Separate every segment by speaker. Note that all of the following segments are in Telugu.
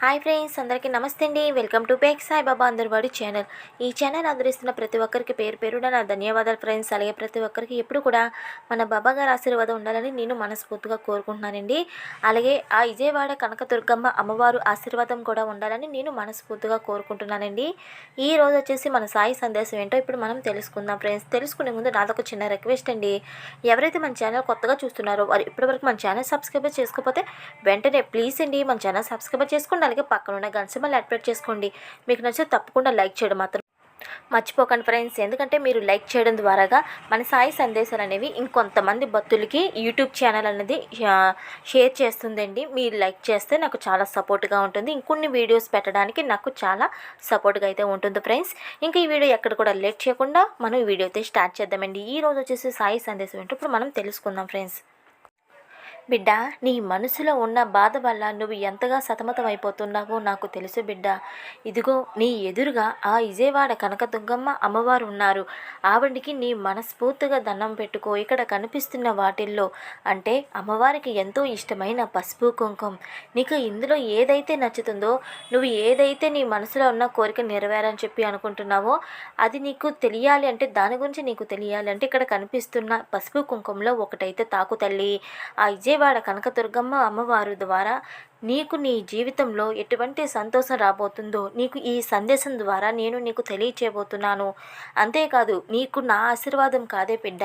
Speaker 1: హాయ్ ఫ్రెండ్స్ అందరికీ నమస్తే అండి వెల్కమ్ టు బేక్ సాయిబాబా అందరివాడి ఛానల్. ఈ ఛానల్ ఆదరిస్తున్న ప్రతి ఒక్కరికి పేరు పేరున నా ధన్యవాదాలు ఫ్రెండ్స్. అలాగే ప్రతి ఒక్కరికి ఎప్పుడు కూడా మన బాబా గారి ఆశీర్వాదం ఉండాలని నేను మనస్ఫూర్తిగా కోరుకుంటున్నానండి. అలాగే ఆ విజయవాడ కనకదుర్గమ్మ అమ్మవారు ఆశీర్వాదం కూడా ఉండాలని నేను మనస్ఫూర్తిగా కోరుకుంటున్నానండి. ఈ రోజు వచ్చేసి మన సాయి సందేశం ఏంటో ఇప్పుడు మనం తెలుసుకుందాం ఫ్రెండ్స్. తెలుసుకునే ముందు నాదొక చిన్న రిక్వెస్ట్ అండి. ఎవరైతే మన ఛానల్ కొత్తగా చూస్తున్నారో వారు ఇప్పటివరకు మన ఛానల్ సబ్స్క్రైబ్ చేసుకోకపోతే వెంటనే ప్లీజ్ అండి మన ఛానల్ సబ్స్క్రైబ్ చేసుకోండి అలాగే పక్కన ఉన్న గంట సింబల్ యాక్టివేట్ చేసుకోండి. మీకు నచ్చితే తప్పకుండా లైక్ చేయడం మాత్రం మర్చిపోకండి ఫ్రెండ్స్. ఎందుకంటే మీరు లైక్ చేయడం ద్వారాగా మన సాయి సందేశాలు అనేవి ఇంకొంతమంది భక్తులకి యూట్యూబ్ ఛానల్ అనేది షేర్ చేస్తుందండి. మీరు లైక్ చేస్తే నాకు చాలా సపోర్ట్గా ఉంటుంది. ఇంకొన్ని వీడియోస్ పెట్టడానికి నాకు చాలా సపోర్ట్గా అయితే ఉంటుంది ఫ్రెండ్స్. ఇంకా ఈ వీడియో ఎక్కడ కూడా లేట్ చేయకుండా మనం ఈ వీడియో అయితే స్టార్ట్ చేద్దామండి. ఈ రోజు వచ్చేసి సాయి సందేశం ఏంటో ఇప్పుడు మనం తెలుసుకుందాం ఫ్రెండ్స్. బిడ్డ నీ మనసులో ఉన్న బాధ వల్ల నువ్వు ఎంతగా సతమతమైపోతున్నావో నాకు తెలుసు బిడ్డ. ఇదిగో నీ ఎదురుగా ఆ విజయవాడ కనకదుర్గమ్మ అమ్మవారు ఉన్నారు. ఆవిడికి నీ మనస్ఫూర్తిగా దండం పెట్టుకో ఇక్కడ కనిపిస్తున్న వాటిల్లో. అంటే అమ్మవారికి ఎంతో ఇష్టమైన పసుపు కుంకుమ. నీకు ఇందులో ఏదైతే నచ్చుతుందో నువ్వు ఏదైతే నీ మనసులో ఉన్న కోరిక నెరవేరని చెప్పి అనుకుంటున్నావో అది నీకు తెలియాలి అంటే దాని గురించి నీకు తెలియాలి అంటే ఇక్కడ కనిపిస్తున్న పసుపు కుంకుమలో ఒకటైతే తాకు తల్లి. ఆ విజయవాడ కనకదుర్గమ్మ అమ్మవారు ద్వారా నీకు నీ జీవితంలో ఎటువంటి సంతోషం రాబోతుందో నీకు ఈ సందేశం ద్వారా నేను నీకు తెలియచేయబోతున్నాను. అంతేకాదు నీకు నా ఆశీర్వాదం కాదే బిడ్డ.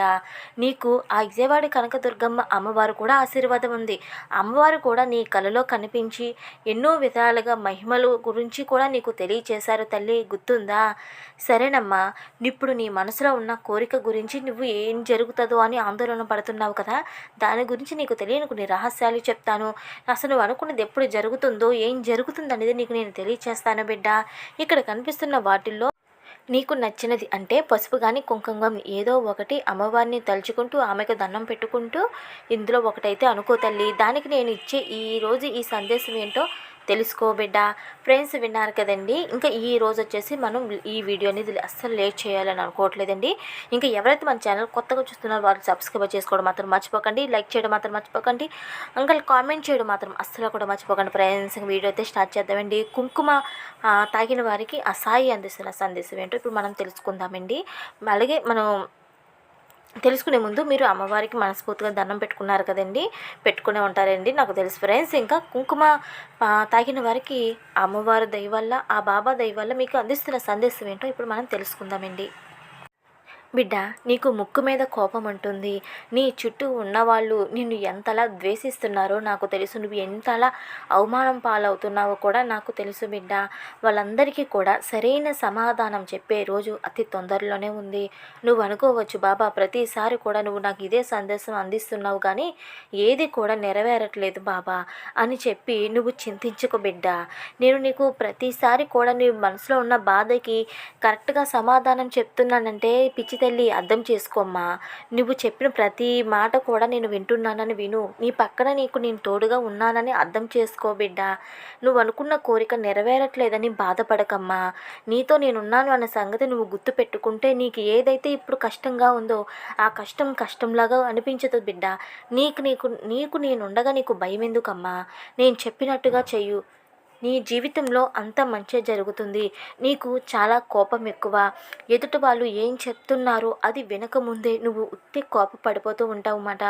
Speaker 1: నీకు ఆ విజయవాడ కనకదుర్గమ్మ అమ్మవారు కూడా ఆశీర్వాదం ఉంది. అమ్మవారు కూడా నీ కలలో కనిపించి ఎన్నో విధాలుగా మహిమలు గురించి కూడా నీకు తెలియచేశారు తల్లి. గుర్తుందా? సరేనమ్మా ఇప్పుడు నీ మనసులో ఉన్న కోరిక గురించి నువ్వు ఏం జరుగుతుందో అని ఆందోళన పడుతున్నావు కదా? దాని గురించి నీకు తెలియని కొన్ని రహస్యాలు చెప్తాను. అసలు నువ్వు అనుకున్నది ఎప్పుడు జరుగుతుందో ఏం జరుగుతుందనేది నీకు నేను తెలియచేస్తాను బిడ్డ. ఇక్కడ కనిపిస్తున్న వాటిల్లో నీకు నచ్చినది అంటే పసుపు కానీ కుంకుమ కానీ ఏదో ఒకటి అమ్మవారిని తలుచుకుంటూ ఆమెకు దండం పెట్టుకుంటూ ఇందులో ఒకటైతే అనుకో తల్లి. దానికి నేను ఇచ్చే ఈ రోజు ఈ సందేశం ఏంటో తెలుసుకో బిడ్డ. ఫ్రెండ్స్ విన్నారు కదండి. ఇంకా ఈ రోజు వచ్చేసి మనం ఈ వీడియో అనేది అస్సలు లేట్ చేయాలని అనుకోవట్లేదండి. ఇంకా ఎవరైతే మన ఛానల్ కొత్తగా చూస్తున్నారో వాళ్ళు సబ్స్క్రైబ్ చేసుకోవడం మాత్రం మర్చిపోకండి. లైక్ చేయడం మాత్రం మర్చిపోకండి. ఇంకా కామెంట్ చేయడం మాత్రం అస్సలు కూడా మర్చిపోకండి ఫ్రెండ్స్ వీడియో అయితే స్టార్ట్ చేద్దామండి. కుంకుమ తాగిన వారికి అసాయి అందిస్తున్న సందేశం ఏంటో ఇప్పుడు మనం తెలుసుకుందామండి. అలాగే మనం తెలుసుకునే ముందు మీరు అమ్మవారికి మనస్ఫూర్తిగా దండం పెట్టుకున్నారు కదండి. పెట్టుకునే ఉంటారండి. నాకు తెలుసు ఫ్రెండ్స్. ఇంకా కుంకుమ తాగిన వారికి అమ్మవారి దయ వల్ల ఆ బాబా దయ వల్ల మీకు అందిస్తున్న సందేశం ఏంటో ఇప్పుడు మనం తెలుసుకుందామండి. బిడ్డ నీకు ముక్కు మీద కోపం ఉంటుంది నీ చుట్టూ ఉన్నవాళ్ళు నిన్ను ఎంతలా ద్వేషిస్తున్నారో నాకు తెలుసు. నువ్వు ఎంతలా అవమానం పాలవుతున్నావో కూడా నాకు తెలుసు బిడ్డ. వాళ్ళందరికీ కూడా సరైన సమాధానం చెప్పే రోజు అతి తొందరలోనే ఉంది. నువ్వు అనుకోవచ్చు బాబా ప్రతిసారి కూడా నువ్వు నాకు ఇదే సందేశం అందిస్తున్నావు కానీ ఏది కూడా నెరవేరట్లేదు బాబా అని చెప్పి నువ్వు చింతించుకో బిడ్డ. నేను నీకు ప్రతిసారి కూడా నీ మనసులో ఉన్న బాధకి కరెక్ట్గా సమాధానం చెప్తున్నానంటే పిచ్చి తల్లి అర్థం చేసుకోమ్మా. నువ్వు చెప్పిన ప్రతి మాట కూడా నేను వింటున్నానని విను. నీ పక్కన నీకు నేను తోడుగా ఉన్నానని అర్థం చేసుకో బిడ్డ. నువ్వు అనుకున్న కోరిక నెరవేరట్లేదని బాధపడకమ్మా. నీతో నేనున్నాను అన్న సంగతి నువ్వు గుర్తు పెట్టుకుంటే నీకు ఏదైతే ఇప్పుడు కష్టంగా ఉందో ఆ కష్టం కష్టంలాగా అనిపించదు బిడ్డ. నీకు నీకు నీకు నేనుండగా నీకు భయం ఎందుకమ్మా నేను చెప్పినట్టుగా చెయ్యు. నీ జీవితంలో అంత మంచి జరుగుతుంది. నీకు చాలా కోపం ఎక్కువ. ఎదుటి వాళ్ళు ఏం చెప్తున్నారో అది వినకముందే నువ్వు ఉత్తి కోప పడిపోతూ ఉంటావు అన్నమాట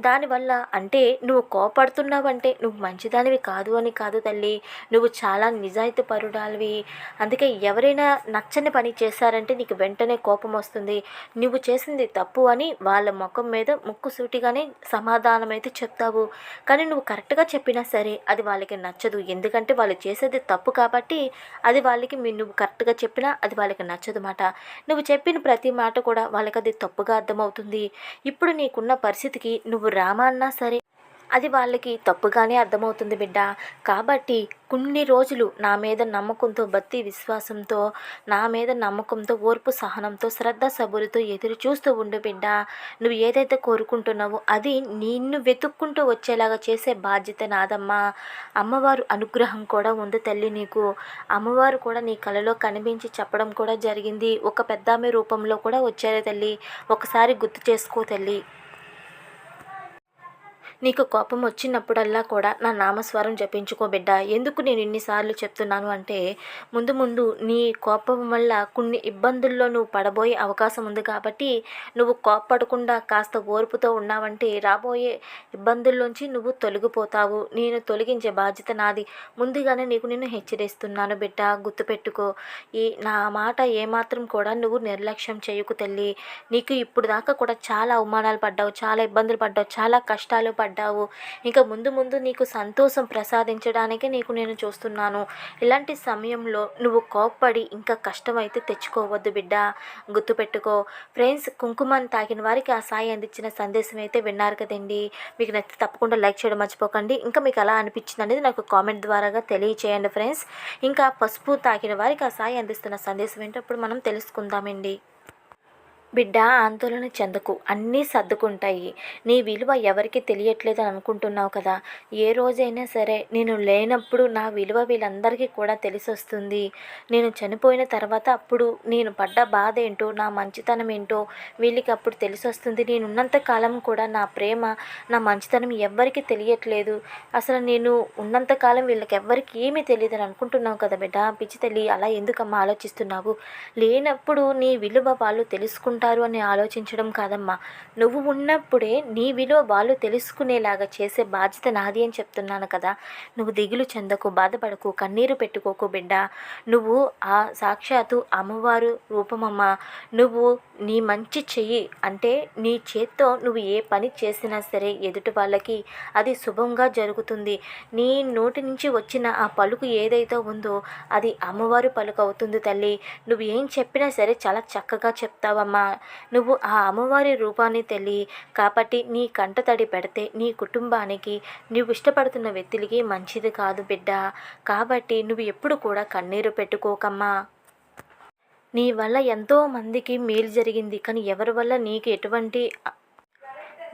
Speaker 1: దానివల్ల అంటే నువ్వు కోపడుతున్నావంటే నువ్వు మంచిదానివి కాదు అని కాదు తల్లి. నువ్వు చాలా నిజాయితీ పరుడాలివి. అందుకే ఎవరైనా నచ్చని పని చేశారంటే నీకు వెంటనే కోపం వస్తుంది. నువ్వు చేసింది తప్పు అని వాళ్ళ ముఖం మీద ముక్కు సూటిగానే సమాధానం అయితే చెప్తావు. కానీ నువ్వు కరెక్ట్గా చెప్పినా సరే అది వాళ్ళకి నచ్చదు. ఎందుకంటే వాళ్ళు వాళ్ళు చేసేది తప్పు కాబట్టి అది వాళ్ళకి మీ నువ్వు కరెక్ట్గా చెప్పినా అది వాళ్ళకి నచ్చదు మాట నువ్వు చెప్పిన ప్రతి మాట కూడా వాళ్ళకి అది తప్పుగా అర్థమవుతుంది. ఇప్పుడు నీకున్న పరిస్థితికి నువ్వు రామా అన్నా సరే అది వాళ్ళకి తప్పుగానే అర్థమవుతుంది బిడ్డ. కాబట్టి కొన్ని రోజులు నా మీద నమ్మకంతో భక్తి విశ్వాసంతో నా మీద నమ్మకంతో ఓర్పు సహనంతో శ్రద్ధ సబురితో ఎదురు చూస్తూ ఉండు బిడ్డ. నువ్వు ఏదైతే కోరుకుంటున్నావో అది నిన్ను వెతుక్కుంటూ వచ్చేలాగా చేసే బాధ్యత నాదమ్మా. అమ్మవారు అనుగ్రహం కూడా ఉంది తల్లి నీకు. అమ్మవారు కూడా నీ కలలో కనిపించి చెప్పడం కూడా జరిగింది. ఒక పెద్దామె రూపంలో కూడా వచ్చారు తల్లి. ఒకసారి గుర్తు చేసుకో తల్లి. నీకు కోపం వచ్చినప్పుడల్లా కూడా నా నామస్వరం జపించుకో బిడ్డ. ఎందుకు నేను ఇన్నిసార్లు చెప్తున్నాను అంటే ముందు ముందు నీ కోపం వల్ల కొన్ని ఇబ్బందుల్లో నువ్వు పడబోయే అవకాశం ఉంది కాబట్టి నువ్వు కోప్పడకుండా కాస్త ఓర్పుతో ఉన్నావంటే రాబోయే ఇబ్బందుల్లోంచి నువ్వు తొలగిపోతావు. నేను తొలగించే బాధ్యత నాది. ముందుగానే నీకు నేను హెచ్చరిస్తున్నాను బిడ్డ. గుర్తుపెట్టుకో ఈ నా మాట ఏమాత్రం కూడా నువ్వు నిర్లక్ష్యం చేయకు తల్లి. నీకు ఇప్పుడు దాకా కూడా చాలా అవమానాలు పడ్డావు చాలా ఇబ్బందులు పడ్డావు చాలా కష్టాలు పడ్డావు. పడ్డావు. ఇంకా ముందు ముందు నీకు సంతోషం ప్రసాదించడానికే నీకు నేను చూస్తున్నాను. ఇలాంటి సమయంలో నువ్వు కోప్పడి ఇంకా కష్టమైతే తెచ్చుకోవద్దు బిడ్డ. గుర్తుపెట్టుకో. ఫ్రెండ్స్ కుంకుమని తాకిన వారికి ఆ సాయి అందించిన సందేశం అయితే విన్నారు కదండి. మీకు నచ్చితే తప్పకుండా లైక్ చేయడం మర్చిపోకండి. ఇంకా మీకు ఎలా అనిపించింది అనేది నాకు కామెంట్ ద్వారాగా తెలియచేయండి ఫ్రెండ్స్. ఇంకా పసుపు తాకిన వారికి ఆ సాయి అందిస్తున్న సందేశం ఏంటప్పుడు మనం తెలుసుకుందామండి. బిడ్డ ఆందోళన చెందకు. అన్నీ సర్దుకుంటాయి. నీ విలువ ఎవరికి తెలియట్లేదు అని అనుకుంటున్నావు కదా. ఏ రోజైనా సరే నేను లేనప్పుడు నా విలువ వీళ్ళందరికీ కూడా తెలిసొస్తుంది. నేను చనిపోయిన తర్వాత అప్పుడు నేను పడ్డ బాధ ఏంటో నా మంచితనం ఏంటో వీళ్ళకి అప్పుడు తెలిసొస్తుంది. నేనున్నంత నేను ఉన్నంత కాలం కూడా నా ప్రేమ నా మంచితనం ఎవ్వరికి తెలియట్లేదు. అసలు నేను ఉన్నంత కాలం వీళ్ళకి ఎవ్వరికి ఏమీ తెలియదు అని అనుకుంటున్నావు కదా బిడ్డ? పిచ్చి తల్లి అలా ఎందుకమ్మా ఆలోచిస్తున్నావు? లేనప్పుడు నీ విలువ వాళ్ళు తెలుసుకుంటారు. అనుకుంటారు అని ఆలోచించడం కాదమ్మా. నువ్వు ఉన్నప్పుడే నీ విలువ వాళ్ళు తెలుసుకునేలాగా చేసే బాధ్యత నాది అని చెప్తున్నాను కదా. నువ్వు దిగులు చెందకు బాధపడకు కన్నీరు పెట్టుకోకు బిడ్డ. నువ్వు ఆ సాక్షాత్తు అమ్మవారు రూపమమ్మ. నువ్వు నీ మంచి చెయ్యి అంటే నీ చేత్తో నువ్వు ఏ పని చేసినా సరే ఎదుటి వాళ్ళకి అది శుభంగా జరుగుతుంది. నీ నోటి నుంచి వచ్చిన ఆ పలుకు ఏదైతే ఉందో అది అమ్మవారు పలుకు అవుతుంది తల్లి. నువ్వు ఏం చెప్పినా సరే చాలా చక్కగా చెప్తావమ్మా. నువ్వు ఆ అమ్మవారి రూపాన్ని తెలియ కాబట్టి నీ కంటతడి పెడితే నీ కుటుంబానికి నువ్వు ఇష్టపడుతున్న వ్యక్తులకి మంచిది కాదు బిడ్డ. కాబట్టి నువ్వు ఎప్పుడు కూడా కన్నీరు పెట్టుకోకమ్మా. నీ వల్ల ఎంతో మందికి మేలు జరిగింది కానీ ఎవరి వల్ల నీకు ఎటువంటి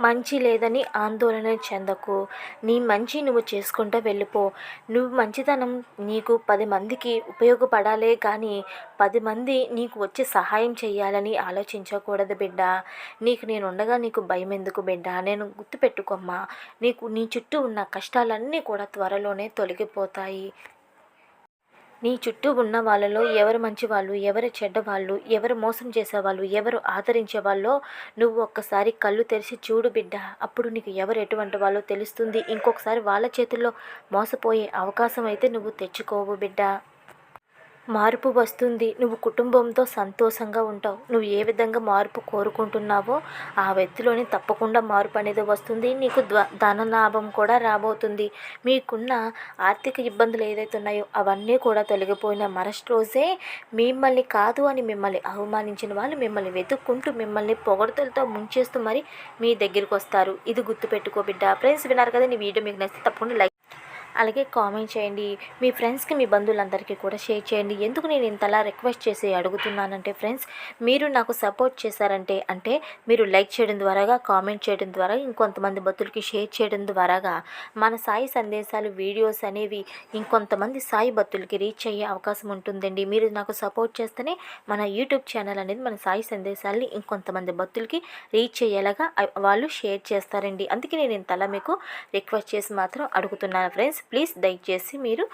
Speaker 1: మంచి లేదని ఆందోళన చెందకు. నీ మంచి నువ్వు చేసుకుంటూ వెళ్ళిపో. నువ్వు మంచితనం నీకు పది మందికి ఉపయోగపడాలే కానీ పది మంది నీకు వచ్చి సహాయం చేయాలని ఆలోచించకూడదు బిడ్డ. నీకు నేను ఉండగా నీకు భయం ఎందుకు బిడ్డ? నేను గుర్తుపెట్టుకోమ్మా. నీకు నీ చుట్టూ ఉన్న కష్టాలన్నీ కూడా త్వరలోనే తొలగిపోతాయి. నీ చుట్టూ ఉన్న వాళ్ళలో ఎవరు మంచివాళ్ళు ఎవరు చెడ్డవాళ్ళు ఎవరు మోసం చేసేవాళ్ళు ఎవరు ఆదరించే వాళ్ళో నువ్వు ఒక్కసారి కళ్ళు తెరిచి చూడు బిడ్డ. అప్పుడు నీకు ఎవరు ఎటువంటి వాళ్ళో తెలుస్తుంది. ఇంకొకసారి వాళ్ళ చేతుల్లో మోసపోయే అవకాశం అయితే నువ్వు తెచ్చుకోవు బిడ్డ. మార్పు వస్తుంది. నువ్వు కుటుంబంతో సంతోషంగా ఉంటావు. నువ్వు ఏ విధంగా మార్పు కోరుకుంటున్నావో ఆ వ్యక్తిలోని తప్పకుండా మార్పు అనేది వస్తుంది. నీకు ధన లాభం కూడా రాబోతుంది. మీకున్న ఆర్థిక ఇబ్బందులు ఏదైతే ఉన్నాయో అవన్నీ కూడా తొలగిపోయిన మరస్ట్ రోజే మిమ్మల్ని కాదు అని మిమ్మల్ని అవమానించిన వాళ్ళు మిమ్మల్ని వెతుక్కుంటూ మిమ్మల్ని పొగడతలతో ముంచేస్తూ మరి మీ దగ్గరికి వస్తారు. ఇది గుర్తుపెట్టుకో బిడ్డ. ఫ్రెండ్స్ విన్నారు కదా నీ వీడియో మీకు నచ్చితే తప్పకుండా లైక్ అలాగే కామెంట్ చేయండి. మీ ఫ్రెండ్స్కి మీ బంధువులందరికీ కూడా షేర్ చేయండి. ఎందుకు నేను ఇంతలా రిక్వెస్ట్ చేసి అడుగుతున్నానంటే ఫ్రెండ్స్ మీరు నాకు సపోర్ట్ చేశారంటే అంటే మీరు లైక్ చేయడం ద్వారాగా కామెంట్ చేయడం ద్వారా ఇంకొంతమంది భక్తులకి షేర్ చేయడం ద్వారాగా మన సాయి సందేశాలు వీడియోస్ అనేవి ఇంకొంతమంది సాయి భక్తులకి రీచ్ అయ్యే అవకాశం ఉంటుందండి. మీరు నాకు సపోర్ట్ చేస్తేనే మన యూట్యూబ్ ఛానల్ అనేది మన సాయి సందేశాలని ఇంకొంతమంది భక్తులకి రీచ్ అయ్యేలాగా వాళ్ళు షేర్ చేస్తారండి. అందుకే నేను ఇంతలా మీకు రిక్వెస్ట్ చేసి మాత్రం అడుగుతున్నాను ఫ్రెండ్స్. ప్లీజ్ దయచేసి మీరు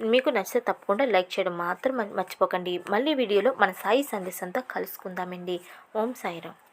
Speaker 1: మీకు నచ్చితే తప్పకుండా లైక్ చేయడం మాత్రం మర్చిపోకండి. మళ్ళీ వీడియోలో మన సాయి సందేశంతో కలుసుకుందామండి. ఓం సాయిరామ్.